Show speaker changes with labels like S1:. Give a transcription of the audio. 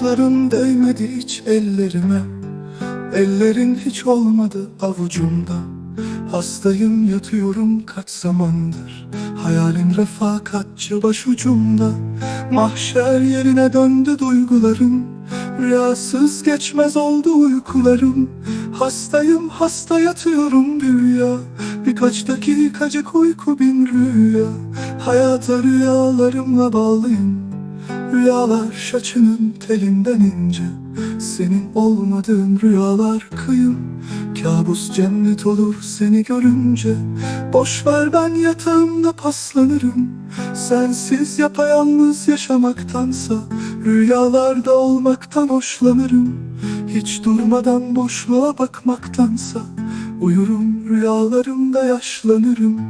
S1: Saçların değmedi hiç ellerime. Ellerin hiç olmadı avucumda. Hastayım yatıyorum kaç zamandır. Hayalin refakatçı başucumda. Mahşer yerine döndü duygularım Rüyasız geçmez oldu uykularım. Hastayım hasta yatıyorum bir rüya. Birkaç dakikacık uyku bin rüya. Hayata rüyalarımla bağlıyım. Rüyalar şaçının telinden ince. Senin olmadığın rüyalar kıyım Kabus cennet olur seni görünce. Boş ver ben yatağımda paslanırım. Sensiz yapayalnız yaşamaktansa Rüyalarda olmaktan hoşlanırım. Hiç durmadan boşluğa bakmaktansa Uyurum rüyalarımda yaşlanırım